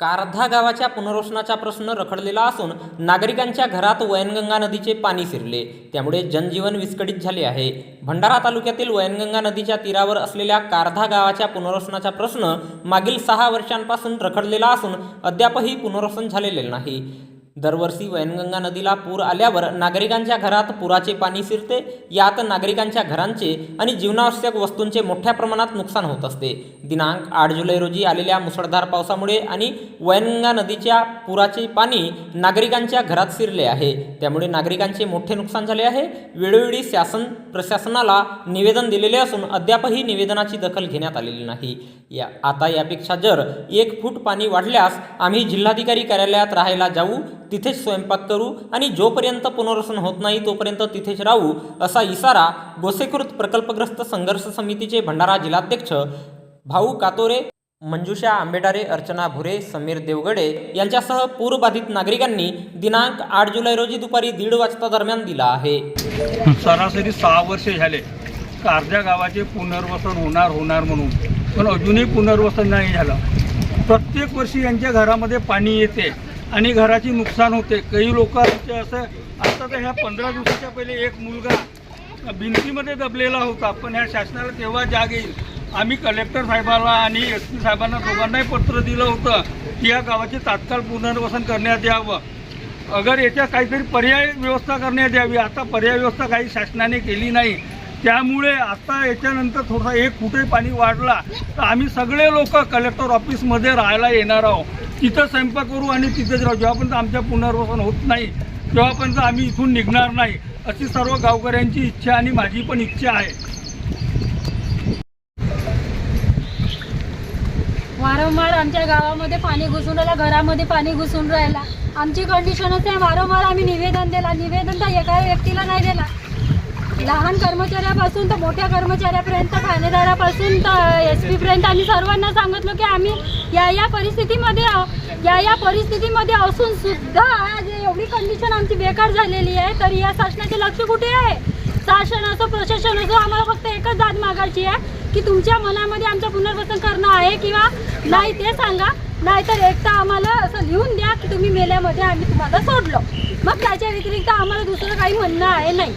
कारधा गावाच्या पुनर्वसनाचा प्रश्न रखडलेला असून नागरिकांच्या घरात वैनगंगा नदीचे पाणी शिरले. त्यामुळे जनजीवन विस्कळीत झाले आहे. भंडारा तालुक्यातील वैनगंगा नदीच्या तीरावर असलेल्या कारधा गावाच्या पुनर्वसनाचा प्रश्न मागील सहा वर्षांपासून रखडलेला असून अद्यापही पुनर्वसन झालेले नाही. दरवर्षी वैनगंगा नदीला पूर आल्यावर नागरिकांच्या घरात पुराचे पाणी शिरते. यात नागरिकांच्या घरांचे आणि जीवनावश्यक वस्तूंचे मोठ्या प्रमाणात नुकसान होत असते. दिनांक आठ जुलै रोजी आलेल्या मुसळधार पावसामुळे आणि वैनगंगा नदीच्या पुराचे पाणी नागरिकांच्या घरात शिरले आहे. त्यामुळे नागरिकांचे मोठे नुकसान झाले आहे. वेळोवेळी शासन प्रशासनाला निवेदन दिलेले असून अद्यापही निवेदनाची दखल घेण्यात आलेली नाही. या. आता यापेक्षा जर एक फूट पाणी वाढल्यास आम्ही जिल्हाधिकारी कार्यालयात राहायला जाऊ तिथेच स्वयंपाक करू आणि जोपर्यंत पुनर्वसन होत नाही तोपर्यंत तिथेच राहू असा इशारा गोसेकृत प्रकल्पग्रस्त संघर्ष समितीचे भंडारा जिल्हाध्यक्ष भाऊ कातोरे मंजुषा आंबेडारे अर्चना भुरे समीर देवगडे यांच्यासह पूरबाधित नागरिकांनी दिनांक आठ जुलै रोजी दुपारी दीड वाजता दरम्यान दिला आहे. सरासरी सहा वर्षे झाले. कारजा गावाचे पुनर्वसन होणार होणार म्हणून? पण अजूनही पुनर्वसन नाही झालं. प्रत्येक वर्षी यांच्या घरामध्ये पाणी येते आणि घराची नुकसान होते. काही लोकांचे असं आता तर ह्या पंधरा दिवसाच्या पहिले एक मुलगा भिंतीमध्ये दबलेला होता पण ह्या शासनाला तेव्हा जाग येईल. आम्ही कलेक्टर साहेबाला आणि एस पी साहेबांना दोघांनाही पत्र दिलं होतं की या गावाचे तात्काळ पुनर्वसन करण्यात यावं. अगर याच्या काहीतरी पर्याय व्यवस्था करण्यात यावी. आता पर्याय व्यवस्था काही शासनाने केली नाही. त्यामुळे आता याच्यानंतर थोडा एक कुठे पाणी वाढला तर आम्ही सगळे लोक कलेक्टर ऑफिसमध्ये राहायला येणार आहोत. तिथं स्वयंपाक करू आणि तिथेच राहू. जेव्हापर्यंत आमच्या पुनर्वसन होत नाही तेव्हापर्यंत आम्ही इथून निघणार नाही अशी सर्व गावकऱ्यांची इच्छा आणि माझी पण इच्छा आहे. वारंवार आमच्या गावामध्ये पाणी घुसून राहिलं घरामध्ये पाणी घुसून राहिला. आमची कंडिशनच आहे वारंवार आम्ही निवेदन दिला. निवेदन तर एका व्यक्तीला नाही दिला. लहान कर्मचाऱ्यापासून तर मोठ्या कर्मचाऱ्यापर्यंत ठाणेदारापासून तर एस पीपर्यंत. आम्ही सर्वांना सांगितलं की आम्ही या या परिस्थितीमध्ये या या परिस्थितीमध्ये असून सुद्धा आज एवढी कंडिशन आमची बेकार झालेली आहे. तर या शासनाचे लक्ष कुठे आहे? शासन असो प्रशासन असो आम्हाला फक्त एकच दाद मागायची आहे की तुमच्या मनामध्ये आमचं पुनर्वसन करणं आहे किंवा नाही ते सांगा. नाहीतर एक तर आम्हाला असं लिहून द्या की तुम्ही मेल्यामध्ये आम्ही तुम्हाला सोडलो. मग त्याच्या व्यतिरिक्त आम्हाला दुसरं काही म्हणणं आहे नाही.